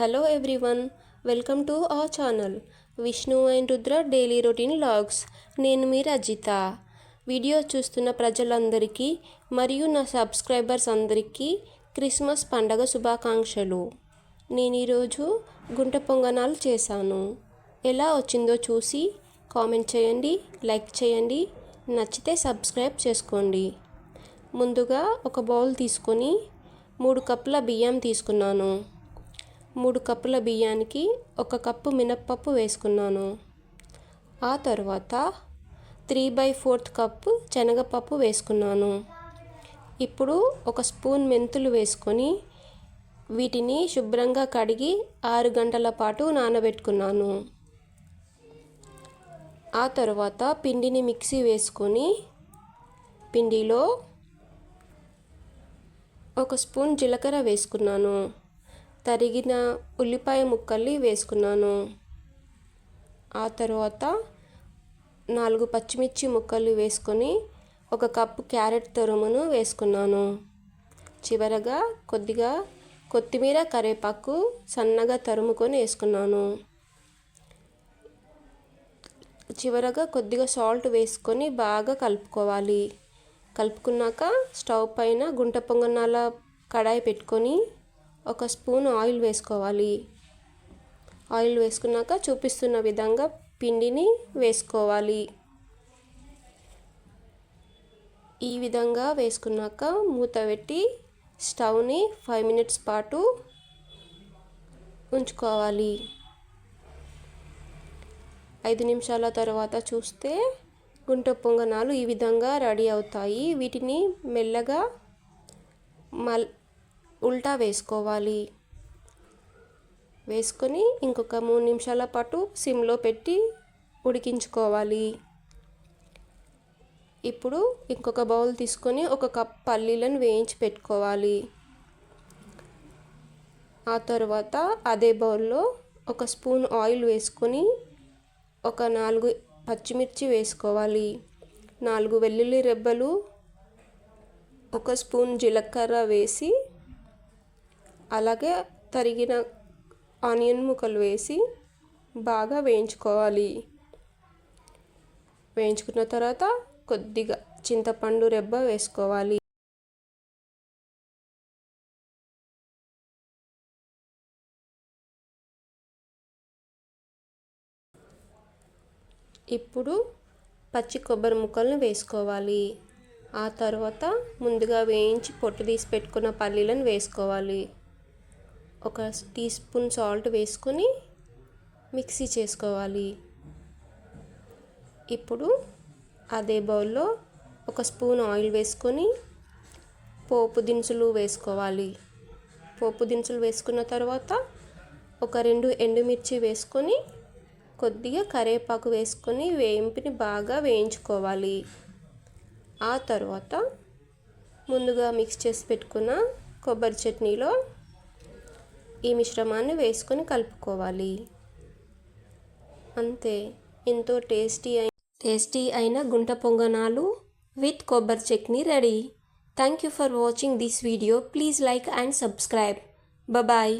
Hello everyone welcome to our channel Vishnu and Rudra daily routine vlogs నేను మీ Rajitha. Video చూస్తున్న ప్రజలందరికీ మరియు నా సబ్స్క్రైబర్స్ అందరికీ క్రిస్మస్ పండగ శుభాకాంక్షలు. నేను ఈరోజు గుంట పొంగనాలు చేశాను. ఎలా వచ్చిందో చూసి కామెంట్ చేయండి లైక్ చేయండి నచ్చితే సబ్స్క్రైబ్ చేసుకోండి. ముందుగా ఒక బౌల్ తీసుకొని మూడు కప్పుల బియ్యం తీసుకున్నాను. మూడు కప్పుల బియ్యానికి ఒక కప్పు మినప్పప్పు వేసుకున్నాను. ఆ తర్వాత త్రీ బై ఫోర్త్ కప్పు శనగపప్పు వేసుకున్నాను. ఇప్పుడు ఒక స్పూన్ మెంతులు వేసుకొని వీటిని శుభ్రంగా కడిగి ఆరు గంటల పాటు నానబెట్టుకున్నాను. ఆ తర్వాత పిండిని మిక్సీ వేసుకొని పిండిలో ఒక స్పూన్ జీలకర్ర వేసుకున్నాను. తరిగిన ఉల్లిపాయ ముక్కల్ని వేసుకున్నాను. ఆ తర్వాత నాలుగు పచ్చిమిర్చి ముక్కలు వేసుకొని ఒక కప్పు క్యారెట్ తురుమును వేసుకున్నాను. చివరగా కొద్దిగా కొత్తిమీర కరివేపాకు సన్నగా తరుముకొని వేసుకున్నాను. చివరగా కొద్దిగా సాల్ట్ వేసుకొని బాగా కలుపుకోవాలి. కలుపుకున్నాక స్టవ్ పైన గుంట పొంగనాల కడాయి పెట్టుకొని ఒక స్పూన్ ఆయిల్ వేసుకోవాలి. ఆయిల్ వేసుకున్నాక చూపిస్తున్న విధంగా పిండిని వేసుకోవాలి. ఈ విధంగా వేసుకున్నాక మూత పెట్టి స్టవ్ని ఫైవ్ మినిట్స్ పాటు ఉంచుకోవాలి. ఐదు నిమిషాల తర్వాత చూస్తే గుంట పొంగనాలు ఈ విధంగా రెడీ అవుతాయి. వీటిని మెల్లగా మల్ ఉల్టా వేసుకోవాలి. వేసుకొని ఇంకొక మూడు నిమిషాల పాటు సిమ్లో పెట్టి ఉడికించుకోవాలి. ఇప్పుడు ఇంకొక బౌల్ తీసుకొని ఒక కప్ పల్లీలను వేయించి పెట్టుకోవాలి. ఆ తర్వాత అదే బౌల్లో ఒక స్పూన్ ఆయిల్ వేసుకొని ఒక నాలుగు పచ్చిమిర్చి వేసుకోవాలి. నాలుగు వెల్లుల్లి రెబ్బలు ఒక స్పూన్ జీలకర్ర వేసి అలాగే తరిగిన ఆనియన్ ముక్కలు వేసి బాగా వేయించుకోవాలి. వేయించుకున్న తర్వాత కొద్దిగా చింతపండు రెబ్బ వేసుకోవాలి. ఇప్పుడు పచ్చి కొబ్బరి ముక్కలను వేసుకోవాలి. ఆ తర్వాత ముందుగా వేయించి పొట్టు తీసి పెట్టుకున్న పల్లీలను వేసుకోవాలి. ఒక టీ స్పూన్ సాల్ట్ వేసుకొని మిక్సీ చేసుకోవాలి. ఇప్పుడు అదే బౌల్లో ఒక స్పూన్ ఆయిల్ వేసుకొని పోపు దినుసులు వేసుకోవాలి. పోపు దినుసులు వేసుకున్న తర్వాత ఒక రెండు ఎండుమిర్చి వేసుకొని కొద్దిగా కరివేపాకు వేసుకొని వేయింపుని బాగా వేయించుకోవాలి. ఆ తర్వాత ముందుగా మిక్స్ చేసి పెట్టుకున్న కొబ్బరి చట్నీలో ఈ మిశ్రమాన్ని వేసుకొని కలుపుకోవాలి. అంతే. ఎంతో టేస్టీ అయిన టేస్టీ అయిన గుంట పొంగనాలు విత్ కొబ్బరి chutney ready. Thank you for watching this video. Please like and subscribe. Bye